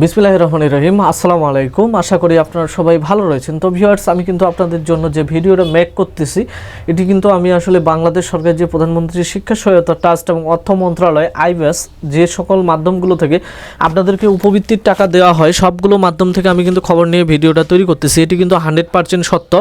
বিসমিল্লাহ রহমান রহিম, আসসালামু আলাইকুম। আশা করি আপনারা সবাই ভালো রয়েছেন। তো ভিউয়ার্স, আমি কিন্তু আপনাদের জন্য যে ভিডিওটা মেক করতেছি, এটি কিন্তু আমি আসলে বাংলাদেশ সরকার যে প্রধানমন্ত্রী শিক্ষা সহায়তা ট্রাস্ট এবং অর্থ মন্ত্রণালয় আইব্যাস যে সকল মাধ্যমগুলো থেকে আপনাদেরকে উপবৃত্তির টাকা দেওয়া হয়, সবগুলো মাধ্যম থেকে আমি কিন্তু খবর নিয়ে ভিডিওটা তৈরি করতেছি। এটি কিন্তু হান্ড্রেড পার্সেন্ট সত্য।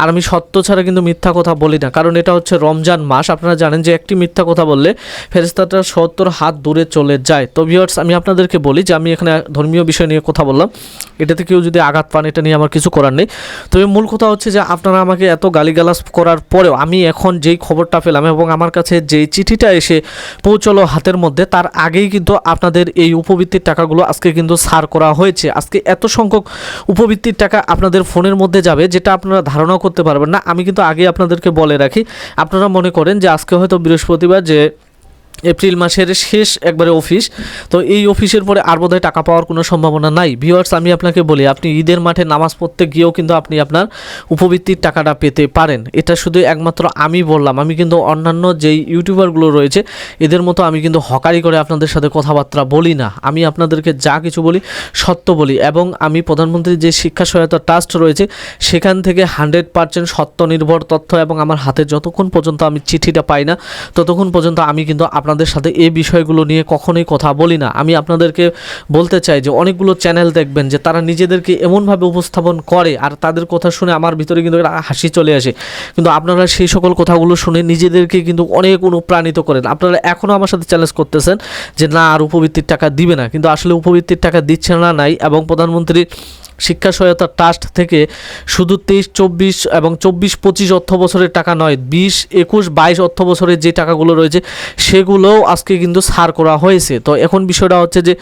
আর আমি সত্য ছাড়া কিন্তু মিথ্যা কথা বলি না, কারণ এটা হচ্ছে রমজান মাস। আপনারা জানেন যে একটি মিথ্যা কথা বললে ফেরেস্তাটা সত্তর হাত দূরে চলে যায়। তো ভিউয়ার্স, আমি আপনাদেরকে বলি যে আমি এখানে ধর্মীয় বিষয় নিয়ে কথা বললাম, এটাতে কেউ যদি আঘাত পান, এটা নিয়ে আমার কিছু করার নেই। তবে মূল কথা হচ্ছে যে, আপনারা আমাকে এত গালিগালাজ করার পরেও আমি এখন যেই খবরটা পেলাম এবং আমার কাছে যেই চিঠিটা এসে পৌঁছলো হাতের মধ্যে, তার আগেই কিন্তু আপনাদের এই উপবৃত্তির টাকাগুলো আজকে কিন্তু সার করা হয়েছে। আজকে এত সংখ্যক উপবৃত্তির টাকা আপনাদের ফোনের মধ্যে যাবে, যেটা আপনারা ধারণাও করতে পারবেন না। আমি কিন্তু আগে আপনাদেরকে বলে রাখি, আপনারা মনে করেন যে, আজকে হয়তো বৃহস্পতিবার যে এপ্রিল মাসের শেষ একবারে অফিস তো এই অফিসের পরে আর বোধহয় টাকা পাওয়ার কোনো সম্ভাবনা নাই। ভিউয়ার্স আমি আপনাকে বলি, আপনি ঈদের মাঠে নামাজ পড়তে গিয়েও কিন্তু আপনি আপনার উপবৃত্তির টাকাটা পেতে পারেন। এটা শুধু একমাত্র আমি বললাম। আমি কিন্তু অন্যান্য যেই ইউটিউবারগুলো রয়েছে, এদের মতো আমি কিন্তু হকারি করে আপনাদের সাথে কথাবার্তা বলি না। আমি আপনাদেরকে যা কিছু বলি, সত্য বলি এবং আমি প্রধানমন্ত্রীর যে শিক্ষা সহায়তা ট্রাস্ট রয়েছে, সেখান থেকে হান্ড্রেড পার্সেন্ট সত্য, নির্ভর তথ্য এবং আমার হাতে যতক্ষণ পর্যন্ত আমি চিঠিটা পাই না, ততক্ষণ পর্যন্ত আমি কিন্তু আপনাদের সাথে এই বিষয়গুলো নিয়ে কখনোই কথা বলি না। আমি আপনাদেরকে বলতে চাই যে অনেকগুলো চ্যানেল দেখবেন যে তারা নিজেদেরকে এমনভাবে উপস্থাপন করে আর তাদের কথা শুনে আমার ভিতরে কিন্তু হাসি চলে আসে। কিন্তু আপনারা সেই সকল কথাগুলো শুনে নিজেদেরকে কিন্তু অনেক অনুপ্রাণিত করেন। আপনারা এখনও আমার সাথে চ্যালেঞ্জ করতেছেন যে না আর উপবৃত্তির টাকা দিবে না। কিন্তু আসলে উপবৃত্তির টাকা দিচ্ছে না নাই এবং প্রধানমন্ত্রী শিক্ষা সহায়তা ট্রাস্ট থেকে শুধু তেইশ, চব্বিশ এবং চব্বিশ, পঁচিশ অর্থ বছরের টাকা নয়, বিশ, একুশ, বাইশ অর্থ বছরের যে টাকাগুলো রয়েছে সেগুলোও আজকে কিন্তু ছাড় করা হয়েছে। তো এখন বিষয়টা হচ্ছে যে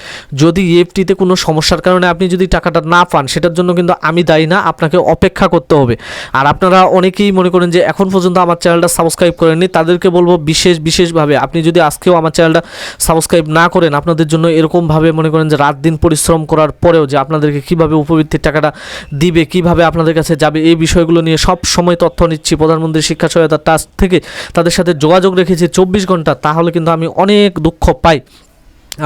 যদি ইএফটিতে কোনো সমস্যার কারণে আপনি যদি টাকাটা না পান, সেটার জন্য কিন্তু আমি দায়ী না, আপনাকে অপেক্ষা করতে হবে। আর আপনারা অনেকেই মনে করেন যে এখন পর্যন্ত আমার চ্যানেলটা সাবস্ক্রাইব করেননি, তাদেরকে বলব বিশেষ, বিশেষভাবে আপনি যদি আজকেও আমার চ্যানেলটা সাবস্ক্রাইব না করেন, আপনাদের জন্য এরকমভাবে মনে করেন যে রাত দিন পরিশ্রম করার পরেও যে আপনাদেরকে কীভাবে উপবৃত্তির টাকাটা দিবে, কীভাবে আপনাদের কাছে যাবে, এই বিষয়গুলো নিয়ে সব সময় তথ্য নিচ্ছি। প্রধানমন্ত্রী শিক্ষা সহায়তা ট্রাস্ট থেকে তাদের সাথে যোগাযোগ রেখেছি চব্বিশ ঘণ্টা, তাহলে কিন্তু আমি অনেক দুঃখ পাই।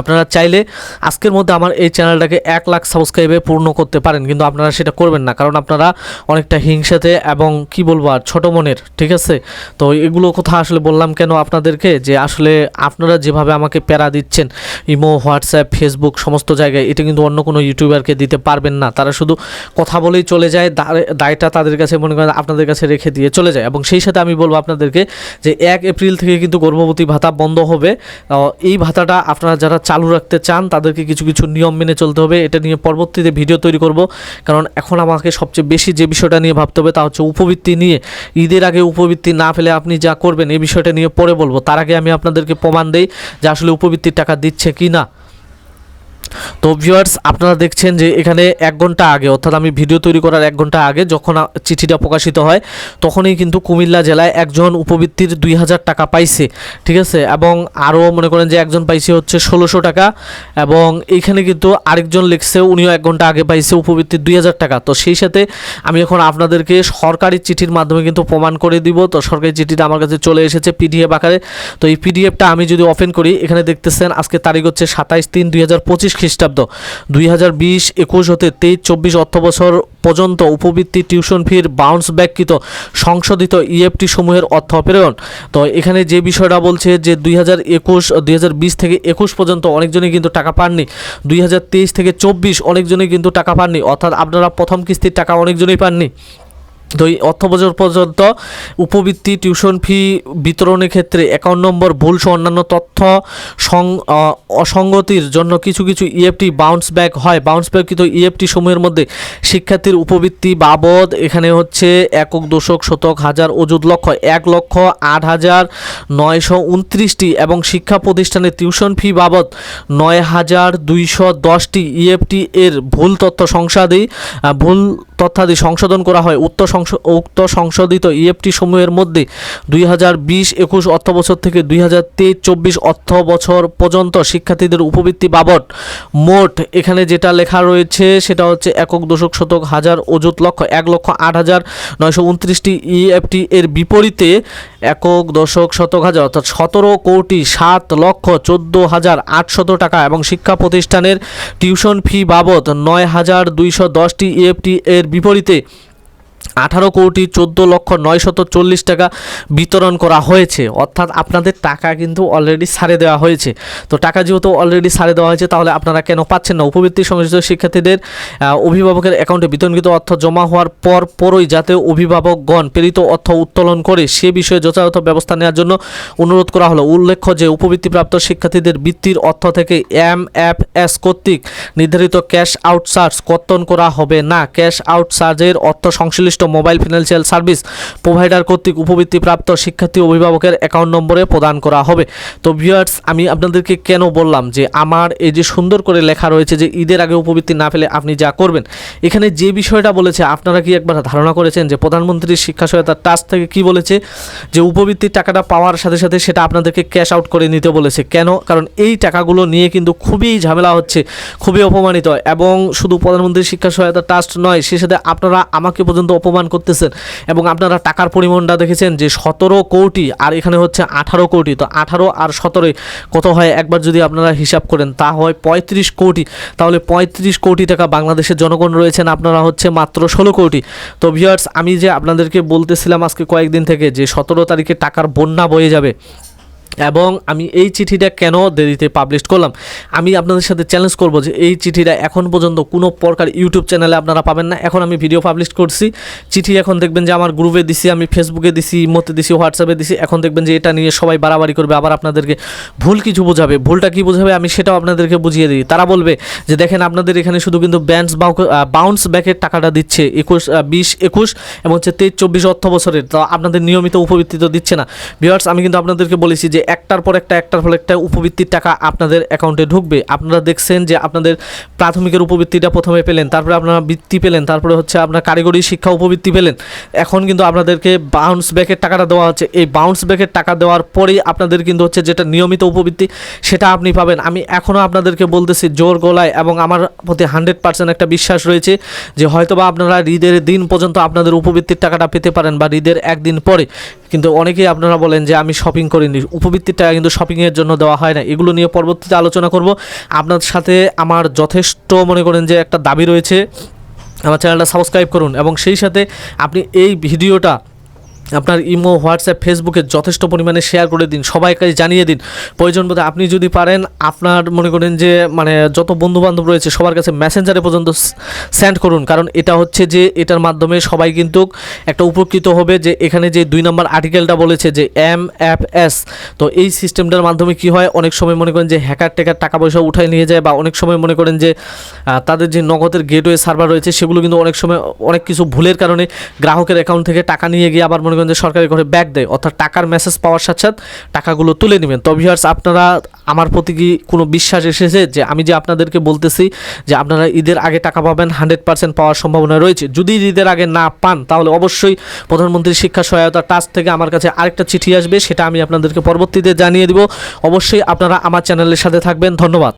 আপনারা চাইলে আজকের মধ্যে আমার এই চ্যানেলটাকে এক লাখ সাবস্ক্রাইবে পূর্ণ করতে পারেন, কিন্তু আপনারা সেটা করবেন না, কারণ আপনারা অনেকটা হিংসাতে এবং কি বলব আর, ছোটো মনের, ঠিক আছে? তো এগুলো কথা আসলে বললাম কেন আপনাদেরকে? যে আসলে আপনারা যেভাবে আমাকে প্যারা দিচ্ছেন, ইমো, হোয়াটসঅ্যাপ, ফেসবুক, সমস্ত জায়গায়, এটা কিন্তু অন্য কোনো ইউটিউবারকে দিতে পারবেন না। তারা শুধু কথা বলেই চলে যায় দায়টা তাদের কাছে মনে করেন আপনাদের কাছে রেখে দিয়ে চলে যায়। এবং সেই সাথে আমি বলব আপনাদেরকে যে এক এপ্রিল থেকে কিন্তু গর্ভবতী ভাতা বন্ধ হবে। এই ভাতাটা আপনারা যারা চালু রাখতে চান, তাদেরকে কিছু কিছু নিয়ম মেনে চলতে হবে। এটা নিয়ে পরবর্তীতে ভিডিও তৈরি করব। কারণ এখন আমাকে সবচেয়ে বেশি যে বিষয়টা নিয়ে ভাবতে হবে, তা হচ্ছে উপবৃত্তি নিয়ে। ঈদের আগে উপবৃত্তি না ফেলে আপনি যা করবেন, এই বিষয়টা নিয়ে পরে বলব। তার আগে আমি আপনাদেরকে প্রমাণ দেই যে আসলে উপবৃত্তির টাকা দিচ্ছে কি না তো ভিউয়ার্স আপনারা দেখছেন যে এখানে এক ঘণ্টা আগে, অর্থাৎ আমি ভিডিও তৈরি করার এক ঘণ্টা আগে যখন চিঠিটা প্রকাশিত হয়, তখনই কিন্তু কুমিল্লা জেলায় একজন উপবৃত্তির দুই হাজার টাকা পাইছে, ঠিক আছে? এবং আরও মনে করেন যে একজন পাইছে হচ্ছে ষোলোশো টাকা, এবং এইখানে কিন্তু আরেকজন লিখছে, উনিও এক ঘণ্টা আগে পাইছে উপবৃত্তির দুই হাজার টাকা। তো সেই সাথে আমি এখন আপনাদেরকে সরকারি চিঠির মাধ্যমে কিন্তু প্রমাণ করে দিব। তো সরকারি চিঠিটা আমার কাছে চলে এসেছে পিডিএফ আকারে। তো এই পিডিএফটা আমি যদি ওপেন করি, এখানে দেখতেছেন আজকে তারিখ হচ্ছে সাতাইশ তিন দুই হাজার পঁচিশ খ্রিস্টাব্দ। দুই হাজার বিশ একুশ হতে তেইশ চব্বিশ অর্থ বছর পর্যন্ত উপবৃত্তি টিউশন ফির বাউন্স ব্যাককৃত সংশোধিত ইএফটি সমূহের অর্থ প্রেরণ। তো এখানে যে বিষয়টা বলছে যে দুই হাজার একুশ, দুই হাজার বিশ থেকে একুশ পর্যন্ত অনেকজনই কিন্তু টাকা পাননি। দুই হাজার তেইশ থেকে চব্বিশ অনেকজনই কিন্তু টাকা পাননি। অর্থাৎ আপনারা প্রথম কিস্তির টাকা অনেকজনই পাননি। এই অর্থ বছর পর্যন্ত উপবৃত্তি, টিউশন ফি, বিতরণের ক্ষেত্রে অ্যাকাউন্ট নম্বর, ভুল সহ অন্যান্য তথ্য অসঙ্গতির জন্য কিছু কিছু ইএফটি বাউন্স ব্যাক হয়। বাউন্স ব্যাককৃত ইএফটি সমূহের মধ্যে শিক্ষার্থীর উপবৃত্তি বাবদ এখানে হচ্ছে একক, দশক, শতক, হাজার অযুত লক্ষ, এক লক্ষ আট হাজার নয়শো উনত্রিশটি এবং শিক্ষা প্রতিষ্ঠানের টিউশন ফি বাবদ নয় হাজার দুইশো দশটি ইএফটি এর ভুল তথ্য সংসাদী ভুল তথ্যাদি সংশোধন করা হয়। উক্ত উক্ত সংশোধিত ইএফটি সমূহের মধ্যে দুই হাজার বিশ একুশ অর্থ বছর থেকে দুই হাজার তেইশ চব্বিশ অর্থ বছর পর্যন্ত শিক্ষার্থীদের উপবৃত্তি বাবদ মোট এখানে যেটা লেখা রয়েছে সেটা হচ্ছে একক দশক শতক হাজার অযুত লক্ষ, এক লক্ষ আট হাজার নয়শো উনত্রিশটি ইএফটি এর বিপরীতে একক দশক শতক হাজার, অর্থাৎ সতেরো কোটি সাত লক্ষ চোদ্দ হাজার আটশত টাকা এবং শিক্ষা প্রতিষ্ঠানের টিউশন ফি বাবদ নয় হাজার দুইশো দশটি ইএফটি এর বিপরীতে আঠারো কোটি চোদ্দ লক্ষ নয়শত চল্লিশ টাকা বিতরণ করা হয়েছে। অর্থাৎ আপনাদের টাকা কিন্তু অলরেডি ছাড়ে দেওয়া হয়েছে। তো টাকা যেহেতু অলরেডি ছাড়ে দেওয়া হয়েছে, তাহলে আপনারা কেন পাচ্ছেন না? উপবৃত্তি সংশ্লিষ্ট শিক্ষার্থীদের অভিভাবকের অ্যাকাউন্টে বিতর্কিত অর্থ জমা হওয়ার পর পরই যাতে অভিভাবকগণ প্রেরিত অর্থ উত্তোলন করে, সে বিষয়ে যথাযথ ব্যবস্থা নেওয়ার জন্য অনুরোধ করা হলো। উল্লেখ্য যে, উপবৃত্তিপ্রাপ্ত শিক্ষার্থীদের বৃত্তির অর্থ থেকে এম এফ এস কর্তৃক নির্ধারিত ক্যাশ আউট চার্জ কর্তন করা হবে না। ক্যাশ আউট চার্জের অর্থ সংশ্লিষ্ট মোবাইল ফিনান্সিয়াল সার্ভিস প্রোভাইডার কর্তৃক উপবৃত্তিপ্রাপ্ত শিক্ষার্থী অভিভাবকের অ্যাকাউন্ট নম্বরে প্রদান করা হবে। তো ভিউয়ার্স, আমি আপনাদেরকে কেন বললাম যে আমার এই যে সুন্দর করে লেখা রয়েছে যে ঈদের আগে উপবৃত্তি না পেলে আপনি যা করবেন, এখানে যে বিষয়টা বলেছে, আপনারা কি একবার ধারণা করেছেন যে প্রধানমন্ত্রীর শিক্ষা সহায়তার ট্রাস্ট থেকে কি বলেছে? যে উপবৃত্তির টাকাটা পাওয়ার সাথে সাথে সেটা আপনাদেরকে ক্যাশ আউট করে নিতে বলেছে। কেন? কারণ এই টাকাগুলো নিয়ে কিন্তু খুবই ঝামেলা হচ্ছে, খুবই অপমানিত এবং শুধু প্রধানমন্ত্রী শিক্ষা সহায়তা ট্রাস্ট নয়, সে সাথে আপনারা আমাকে পর্যন্ত অপমান করতেছেন এবং আপনারা টাকার পরিমাণটা দেখেছেন যে সতেরো কোটি আর এখানে হচ্ছে আঠারো কোটি। তো আঠারো আর সতেরোয় কত হয়? একবার যদি আপনারা হিসাব করেন, তা হয় পঁয়ত্রিশ কোটি। তাহলে পঁয়ত্রিশ কোটি টাকা বাংলাদেশের জনগণ রয়েছেন, আপনারা হচ্ছে মাত্র ষোলো কোটি। তো ভিউয়ার্স আমি যে আপনাদেরকে বলতেছিলাম আজকে কয়েকদিন থেকে যে সতেরো তারিখে টাকার বন্যা বয়ে যাবে এবং আমি এই চিঠিটা কেন দেরিতে পাবলিশ করলাম? আমি আপনাদের সাথে চ্যালেঞ্জ করব যে এই চিঠিটা এখন পর্যন্ত কোনো প্রকার ইউটিউব চ্যানেলে আপনারা পাবেন না। এখন আমি ভিডিও পাবলিশ করছি। চিঠি এখন দেখবেন যে আমার গ্রুপে দিছি, আমি ফেসবুকে দিছি, ইমোতে দিছি হোয়াটসঅ্যাপে দিছি। এখন দেখবেন যে এটা নিয়ে সবাই বাড়াবাড়ি করবে, আবার আপনাদেরকে ভুল কিছু বোঝাবে। ভুলটা কি বোঝাবে আমি সেটাও আপনাদেরকে বুঝিয়ে দিই। তারা বলবে যে দেখেন আপনাদের এখানে শুধু কিন্তু ব্যান্স বাউন্স ব্যাকের টাকাটা দিচ্ছে একুশ বিশ, একুশ এবং হচ্ছে তেইশ, চব্বিশ অর্থ বছরের তো আপনাদের নিয়মিত উপবৃত্তি তো দিচ্ছে না। ভিউয়ার্স আমি কিন্তু আপনাদেরকে বলেছি যে একটার পর একটা, একটার পর একটা উপবৃত্তির টাকা আপনাদের অ্যাকাউন্টে ঢুকবে। আপনারা দেখছেন যে আপনাদের প্রাথমিকের উপবৃত্তিটা প্রথমে পেলেন, তারপরে আপনারা বৃত্তি পেলেন, তারপরে হচ্ছে আপনার কারিগরি শিক্ষা উপবৃত্তি পেলেন। এখন কিন্তু আপনাদেরকে বাউন্স ব্যাকের টাকাটা দেওয়া হচ্ছে। এই বাউন্স ব্যাকের টাকা দেওয়ার পরেই আপনাদের কিন্তু হচ্ছে যেটা নিয়মিত উপবৃত্তি, সেটা আপনি পাবেন। আমি এখনও আপনাদেরকে বলতেছি, জোর গলায় এবং আমার প্রতি হান্ড্রেড পার্সেন্ট একটা বিশ্বাস রয়েছে যে হয়তোবা আপনারা ঈদের দিন পর্যন্ত আপনাদের উপবৃত্তির টাকাটা পেতে পারেন বা ঈদের একদিন পরে। কিন্তু অনেকেই আপনারা বলেন যে আমি শপিং করিনি। উপবৃত্তির টাকা কিন্তু শপিংয়ের জন্য দেওয়া হয় না। এগুলো নিয়ে পরবর্তীতে আলোচনা করব। আপনার সাথে আমার যথেষ্ট মনে করেন যে একটা দাবি রয়েছে। আমার চ্যানেলটা সাবস্ক্রাইব করুন এবং সেই সাথে আপনি এই ভিডিওটা আপনার ইমো, হোয়াটসঅ্যাপ, ফেসবুকে যথেষ্ট পরিমাণে শেয়ার করে দিন, সবাইকে জানিয়ে দিন। প্রয়োজন বোধে আপনি যদি পারেন, আপনার মনে করেন যে মানে যত বন্ধু বান্ধব রয়েছে, সবার কাছে মেসেঞ্জারে পর্যন্ত সেন্ড করুন। কারণ এটা হচ্ছে যে, এটার মাধ্যমে সবাই কিন্তু একটা উপকৃত হবে যে, এখানে যে দুই নম্বর আর্টিকেলটা বলেছে যে এম এফ এস তো এই সিস্টেমটার মাধ্যমে কি হয়? অনেক সময় মনে করেন যে হ্যাকার টেকার টাকা পয়সা উঠায় নিয়ে যায় বা অনেক সময় মনে করেন যে তাদের যে নগদের গেটওয়ে সার্ভার রয়েছে, সেগুলো কিন্তু অনেক সময় অনেক কিছু ভুলের কারণে গ্রাহকের অ্যাকাউন্ট থেকে টাকা নিয়ে গিয়ে আবার মনে করেন যে সরকারি ঘরে ব্যাগ দেয়, অর্থাৎ টাকার মেসেজ পাওয়ার সাথে সাথে টাকাগুলো তুলে নেবেন। তো ভিউয়ার্স আপনারা আমার প্রতি কি কোনো বিশ্বাস এসেছে যে আমি যে আপনাদেরকে বলতেছি যে আপনারা ঈদের আগে টাকা পাবেন হান্ড্রেড পার্সেন্ট পাওয়ার সম্ভাবনা রয়েছে। যদি ঈদের আগে না পান, তাহলে অবশ্যই প্রধানমন্ত্রী শিক্ষা সহায়তা ট্রাস্ট থেকে আমার কাছে আরেকটা চিঠি আসবে, সেটা আমি আপনাদেরকে পরবর্তীতে জানিয়ে দিব। অবশ্যই আপনারা আমার চ্যানেলের সাথে থাকবেন। ধন্যবাদ।